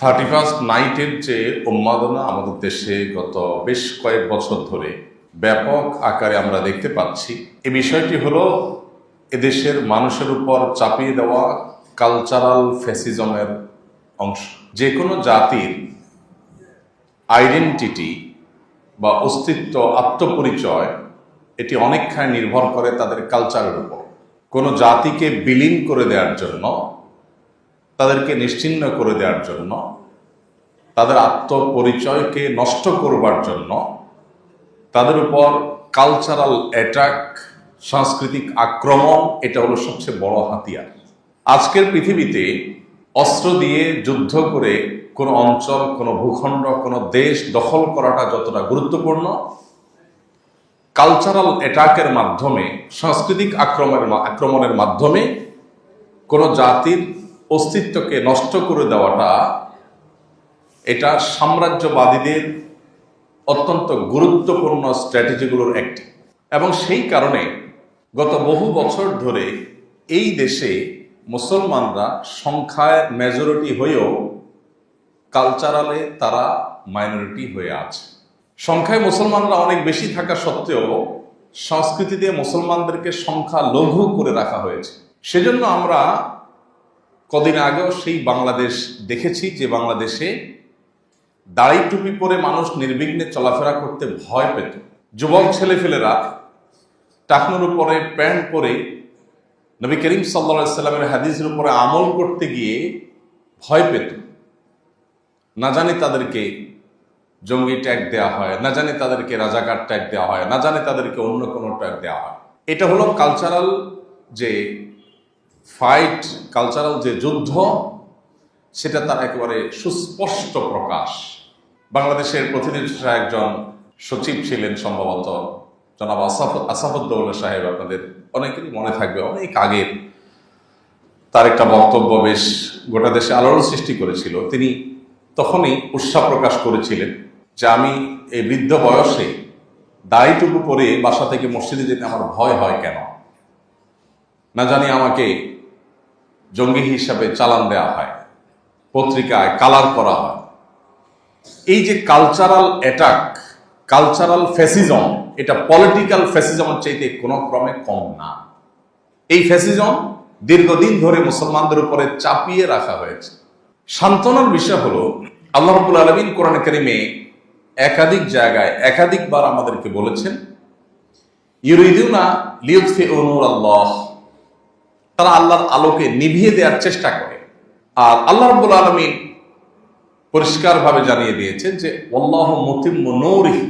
Thirty first নাইটের যে উন্মাদনা আমাদের দেশে গত বেশ কয়েক বছর ধরে ব্যাপক আকারে আমরা দেখতে পাচ্ছি এই বিষয়টি হলো এদেশের মানুষের উপর চাপিয়ে দেওয়া কালচারাল ফ্যাসিজমের অংশ। যে কোনো জাতির আইডেন্টিটি বা অস্তিত্ব, আত্মপরিচয়, এটি অনেকখানি নির্ভর করে তাদের কালচারের উপর। কোনো জাতিকে বিলীন করে দেওয়ার জন্য তাদেরকে নিশ্চিহ্ন করে দেওয়ার জন্য, তাদের আত্মপরিচয়কে নষ্ট করবার জন্য, তাদের উপর কালচারাল অ্যাটাক সাংস্কৃতিক আক্রমণ, এটা হলো সবচেয়ে বড় হাতিয়ার। আজকের পৃথিবীতে অস্ত্র দিয়ে যুদ্ধ করে কোনো অঞ্চল, কোনো ভূখণ্ড, কোনো দেশ দখল করাটা যতটা গুরুত্বপূর্ণ কালচারাল অ্যাটাকের মাধ্যমে, সাংস্কৃতিক আক্রমণের আক্রমণের মাধ্যমে কোনো জাতির অস্তিত্বকে নষ্ট করে দেওয়াটা এটা সাম্রাজ্যবাদীদের অত্যন্ত গুরুত্বপূর্ণ স্ট্র্যাটেজিগুলোর একটি। এবং সেই কারণে গত বহু বছর ধরে এই দেশে মুসলমানরা সংখ্যায় মেজরিটি হয়েও কালচারালে তারা মাইনরিটি হয়ে আছে। সংখ্যায় মুসলমানরা অনেক বেশি থাকা সত্ত্বেও সংস্কৃতিতে মুসলমানদেরকে সংখ্যা লঘু করে রাখা হয়েছে। সেজন্য আমরা কদিন আগেও সেই বাংলাদেশ দেখেছি যে বাংলাদেশে দাড়ি টুপি পরে মানুষ নির্বিঘ্নে চলাফেরা করতে ভয় পেত। যুবক ছেলেফেলেরা টাকনুর উপরে প্যান্ট পরে নবী করিম সাল্লা সাল্লামের হাদিসের উপরে আমল করতে গিয়ে ভয় পেত। না জানি তাদেরকে জঙ্গি ট্যাগ দেওয়া হয়, না জানি তাদেরকে রাজাকার ট্যাগ দেওয়া হয়, না জানি তাদেরকে অন্য কোনো ট্যাগ দেওয়া হয়। এটা হলো কালচারাল যে ফাইট কালচারাল যে যুদ্ধ, সেটা তার একেবারে সুস্পষ্ট প্রকাশ। বাংলাদেশের প্রতিনিধিরা একজন সচিব ছিলেন সম্ভবত জনাব আসাফ আসাফুদ্দৌল্লা সাহেব। আপনাদের অনেকেরই মনে থাকবে, অনেক আগের তার একটা বক্তব্য বেশ গোটা দেশে আলোড়ন সৃষ্টি করেছিল। তিনি তখনই উৎসাহ প্রকাশ করেছিলেন যে আমি এই বৃদ্ধ বয়সে দাড়িটুকু পরে বাসা থেকে মসজিদে যেতে আমার ভয় হয় কেন? না জানি আমাকে জঙ্গি হিসাবে চালান দেওয়া হয়, পত্রিকায় কালার করা হয়। এই যে কালচারাল অ্যাটাক কালচারাল ফ্যাসিজম এটা পলিটিক্যাল ফ্যাসিজমের চাইতে কোনো ক্রমে কম না। এই ফ্যাসিজম দীর্ঘদিন ধরে মুসলমানদের উপরে চাপিয়ে রাখা হয়েছে। সান্ত্বনার বিষয় হলো, আল্লাহ রবুল আলমিন কোরআন কারিমে একাধিক জায়গায় একাধিকবার আমাদেরকে বলেছেন, ইউরিদুনা লিউফি অনুর আল্লাহ তারা আল্লাহর আলোকে নিভিয়ে দেওয়ার চেষ্টা করে। আর আল্লাহ রব্বুল আলমিন পরিষ্কারভাবে জানিয়ে দিয়েছেন যে অল্লাহ মতিম নৌরিহি।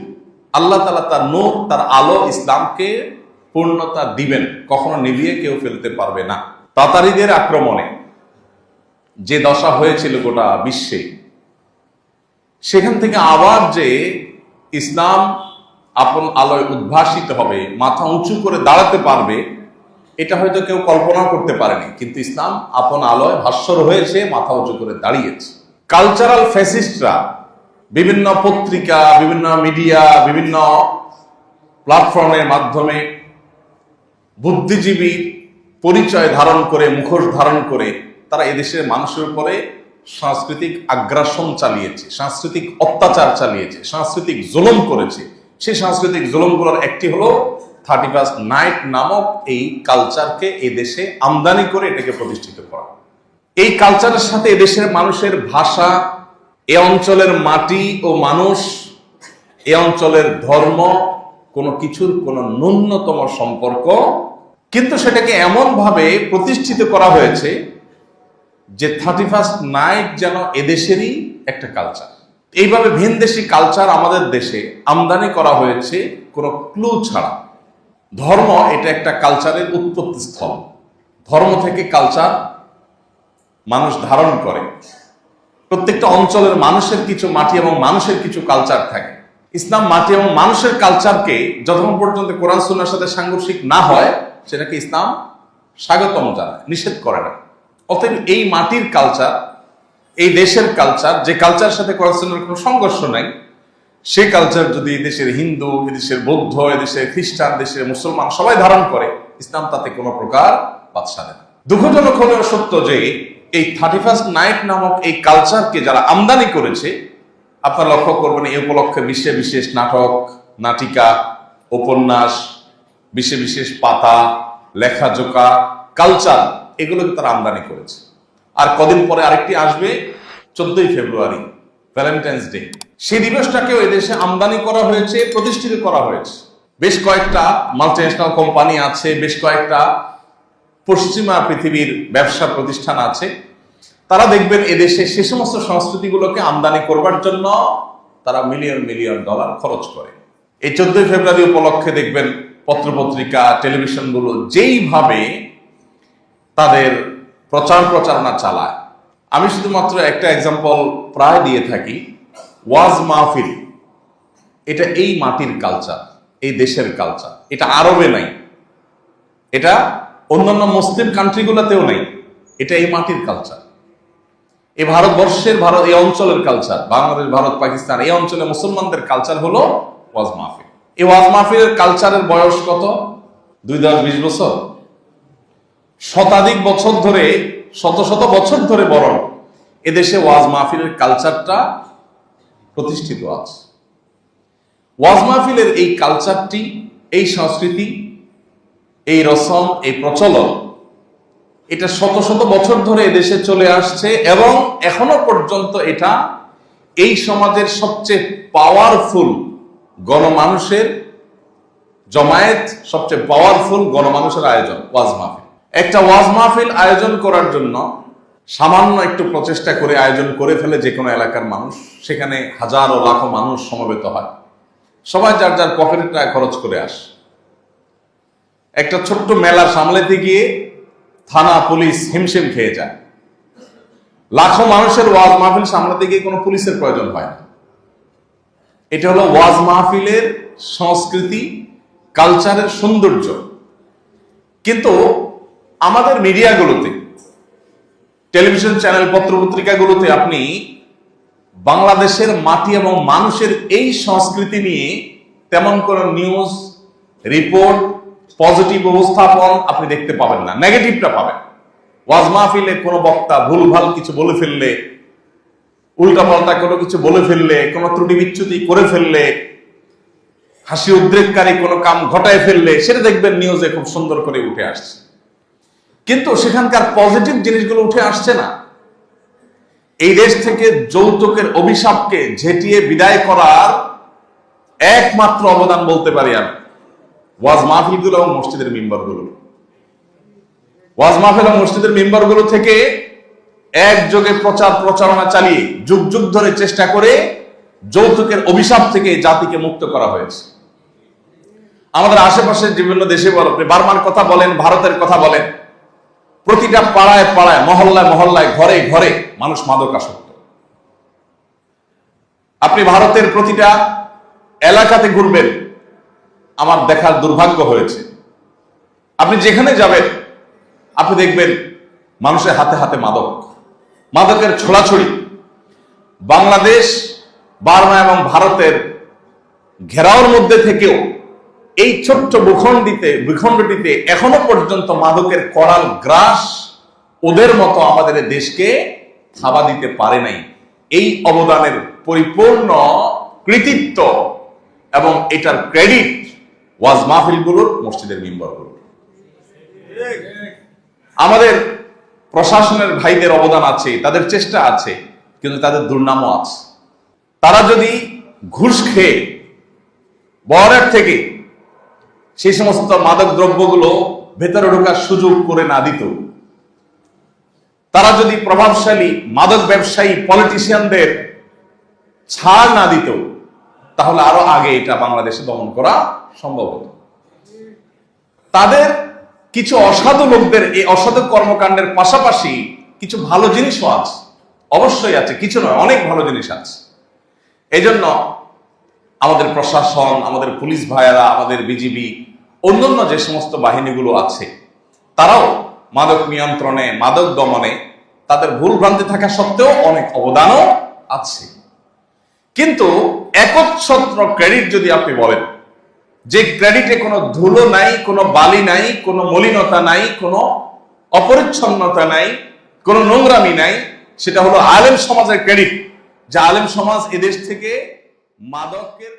আল্লাহ তালা তার নূর, তার আলো ইসলামকে পূর্ণতা দিবেন। কখনো নিভিয়ে কেউ ফেলতে পারবে না। তাতারিদের আক্রমণে যে দশা হয়েছিল গোটা বিশ্বে, সেখান থেকে আবার যে ইসলাম আপন আলোয় উদ্ভাসিত হবে, মাথা উঁচু করে দাঁড়াতে পারবে এটা হয়তো কেউ কল্পনা করতে পারেনি, কিন্তু ইসলাম আপন আলোয় ভাস্বর হয়েছে মাথা উঁচু করে দাঁড়িয়েছে। কালচারাল ফ্যাসিস্টরা বিভিন্ন পত্রিকা, বিভিন্ন মিডিয়া বিভিন্ন প্ল্যাটফর্মের মাধ্যমে বুদ্ধিজীবী পরিচয় ধারণ করে, মুখোশ ধারণ করে তারা এদেশের মানুষের উপরে সাংস্কৃতিক আগ্রাসন চালিয়েছে, সাংস্কৃতিক অত্যাচার চালিয়েছে, সাংস্কৃতিক জুলুম করেছে। সেই সাংস্কৃতিক জুলুমগুলোর একটি হলো থার্টি ফার্স্ট নাইট নামক এই কালচারকে এই দেশে আমদানি করে এটাকে প্রতিষ্ঠিত করা। এই কালচারের সাথে এদেশের মানুষের ভাষা, এ অঞ্চলের মাটি ও মানুষ, এ অঞ্চলের ধর্ম, কোনো কিছুর কোনো ন্যূনতম সম্পর্ক, কিন্তু সেটাকে এমনভাবে প্রতিষ্ঠিত করা হয়েছে যে থার্টি ফার্স্ট নাইট যেন এদেশেরই একটা কালচার। এইভাবে ভিনদেশি কালচার আমাদের দেশে আমদানি করা হয়েছে কোনো ক্লু ছাড়া। ধর্ম এটা একটা কালচারের উৎপত্তি স্থল। ধর্ম থেকে কালচার মানুষ ধারণ করে। প্রত্যেকটা অঞ্চলের মানুষের কিছু মাটি এবং মানুষের কিছু কালচার থাকে। ইসলাম মাটি এবং মানুষের কালচারকে যতক্ষণ পর্যন্ত কোরআন সুন্নার সাথে সাংঘর্ষিক না হয়, সেটাকে ইসলাম স্বাগতম জানায়, নিষেধ করে না। অতএব এই মাটির কালচার এই দেশের কালচার যে কালচারের সাথে কোরআন সুন্নার কোনো সংঘর্ষ নাই সে কালচার যদি দেশের হিন্দু এদেশের বৌদ্ধ এদেশের খ্রিস্টান দেশের মুসলমান সবাই ধারণ করে, ইসলাম তাতে কোনো প্রকার বাদশা দেয়। দুঃখজনক হলেও সত্য যে এই থার্টি ফার্স্ট নাইট নামক এই কালচারকে যারা আমদানি করেছে, আপনারা লক্ষ্য করবেন এই উপলক্ষে বিশ্বে বিশেষ নাটক, নাটিকা, উপন্যাস বিশেষ বিশেষ পাতা, লেখাজোকা কালচার এগুলোকে তারা আমদানি করেছে আর কদিন পরে আরেকটি আসবে, চোদ্দই ফেব্রুয়ারি ভ্যালেন্টাইন্স ডে সেই দিবসটাকেও এদেশে আমদানি করা হয়েছে, প্রতিষ্ঠিত করা হয়েছে। বেশ কয়েকটা মাল্টিন্যাশনাল কোম্পানি আছে, বেশ কয়েকটা পশ্চিমা পৃথিবীর ব্যবসা প্রতিষ্ঠান আছে। তারা দেখবেন এদেশে সে সমস্ত সংস্কৃতিগুলোকে আমদানি করবার জন্য তারা মিলিয়ন মিলিয়ন ডলার খরচ করে। এই চোদ্দই ফেব্রুয়ারি উপলক্ষে দেখবেন পত্রপত্রিকা টেলিভিশনগুলো যেইভাবে তাদের প্রচার প্রচারণা চালায়। আমি শুধুমাত্র একটা এক্সাম্পল প্রায় দিয়ে থাকি। ওয়াজ মাহফিল। এটা এই মাটির কালচার এই দেশের কালচার এটা আরবে নাই। এটা অন্যান্য মুসলিম কান্ট্রিগুলোতেও নেই। এটা এই মাটির কালচার এই ভারতবর্ষের ভারত, এই অঞ্চলের কালচার বাংলাদেশ, ভারত, পাকিস্তান, এই অঞ্চলে মুসলমানদের কালচার হলো ওয়াজ মাহফিল। এই ওয়াজ মাহফিলের কালচারের বয়স কত? দুই দশ বিশ বছর। শতাধিক বছর ধরে, শত শত বছর ধরে বরং এদেশে ওয়াজ মাহফিলের কালচারটা প্রতিষ্ঠিত আছে। ওয়াজ মাহফিলের এই কালচারটি, এই সংস্কৃতি, এই রসম, এই প্রচলন, এটা শত শত বছর ধরে এদেশে চলে আসছে এবং এখনও পর্যন্ত এটা এই সমাজের সবচেয়ে পাওয়ারফুল গণমানুষের জমায়েত, সবচেয়ে পাওয়ারফুল গণমানুষের আয়োজন, ওয়াজ মাহফিল। একটা ওয়াজ মাহফিল আয়োজন করার জন্য সামান্য একটু প্রচেষ্টা করে আয়োজন করে ফেলে যে কোনো এলাকার মানুষ, সেখানে হাজারো লাখো মানুষ সমবেত হয়। সবাই যার যার পকেটের টাকা খরচ করে আসে। একটা ছোট্ট মেলা সামলাতে গিয়ে থানা পুলিশ হিমশিম খেয়ে যায়। লাখো মানুষের ওয়াজ মাহফিল সামলাতে গিয়ে কোনো পুলিশের প্রয়োজন হয় না। এটা হলো ওয়াজ মাহফিলের সংস্কৃতি, কালচারের সৌন্দর্য। কিন্তু আমাদের মিডিয়াগুলোতে টেলিভিশন চ্যানেল পত্রপত্রিকাগুলোতে আপনি বাংলাদেশের মাটি এবং মানুষের এই সংস্কৃতি নিয়ে তেমন কোনো নিউজ রিপোর্ট পজিটিভ উপস্থাপন আপনি দেখতে পাবেন না। নেগেটিভটা পাবেন। ওয়াজ মাহফিলে কোনো বক্তা ভুলভাল কিছু বলে ফেললে, উল্টাপাল্টা কোনো কিছু বলে ফেললে, কোনো ত্রুটি বিচ্যুতি করে ফেললে হাসি উদ্রেককারী কোনো কাম ঘটায় ফেললে, সেটা দেখবেন নিউজে খুব সুন্দর করে উঠে আসছে। কিন্তু সেখানকার পজিটিভ জিনিসগুলো উঠে আসছে না। এই দেশ থেকে যৌতুকের অভিশাপকে ঝেটিয়ে বিদায় করার একমাত্র অবদান বলতে পারি আমি। ওয়াজ মাহফিলগুলো এবং মসজিদের মেম্বারগুলো। ওয়াজ মাহফিল এবং মসজিদের মেম্বারগুলো থেকে একযোগে প্রচার প্রচারণা চালিয়ে যুগ যুগ ধরে চেষ্টা করে যৌতুকের অভিশাপ থেকে জাতিকে মুক্ত করা হয়েছে। আমাদের আশেপাশের বিভিন্ন দেশে বল আপনি বার্মার কথা বলেন, ভারতের কথা বলেন প্রতিটা পাড়ায় পাড়ায়, মহল্লায় মহল্লায়, ঘরে ঘরে মানুষ মাদক আসক্ত আপনি ভারতের প্রতিটা এলাকাতে ঘুরবেন, আমার দেখার দুর্ভাগ্য হয়েছে। আপনি যেখানে যাবেন, আপনি দেখবেন মানুষের হাতে হাতে মাদক। মাদকের ছোড়াছড়ি। বাংলাদেশ, বার্মা এবং ভারতের ঘেরাওর মধ্যে থেকেও এই ছোট্ট ভূখণ্ডিতে, ভূখণ্ডটিতে এখনও পর্যন্ত মাদকের করাল গ্রাস ওদের মতো আমাদের দেশকে থাবা দিতে পারে নাই। এই অবদানের পরিপূর্ণ কৃতিত্ব এবং এটার ক্রেডিট ওয়াজ মাহফিলগুলোর মসজিদের মেম্বারগুলোর আমাদের প্রশাসনের ভাইদের অবদান আছে, তাদের চেষ্টা আছে, কিন্তু তাদের দুর্নামও আছে। তারা যদি ঘুষ খেয়ে বহরের থেকে সেই সমস্ত মাদক দ্রব্যগুলো ভেতরে ঢোকার সুযোগ করে না দিত। তারা যদি প্রভাবশালী মাদক ব্যবসায়ী পলিটিশিয়ানদের ছাড় না দিত, তাহলে আরও আগে এটা বাংলাদেশে দমন করা সম্ভব হতো। তাদের কিছু অসাধু লোকদের এই অসাধু কর্মকাণ্ডের পাশাপাশি কিছু ভালো জিনিসও আছে। অবশ্যই আছে, কিছু নয়, অনেক ভালো জিনিস আছে। এই আমাদের প্রশাসন, আমাদের পুলিশ ভাইয়েরা, আমাদের বিজিবি অন্যান্য যে সমস্ত বাহিনীগুলো আছে, তারাও মাদক নিয়ন্ত্রণে, মাদক দমনে তাদের ভুল ভ্রান্তি থাকা সত্ত্বেও অনেক অবদানও আছে। কিন্তু একচ্ছত্র ক্রেডিট যদি আপনি বলেন, যে ক্রেডিটে কোনো ধুলো নাই, কোনো বালি নাই, কোনো মলিনতা নাই, কোনো অপরিচ্ছন্নতা নাই, কোনো নোংরামি নাই, সেটা হলো আলেম সমাজের ক্রেডিট, যে আলেম সমাজ এদেশ থেকে মাদকের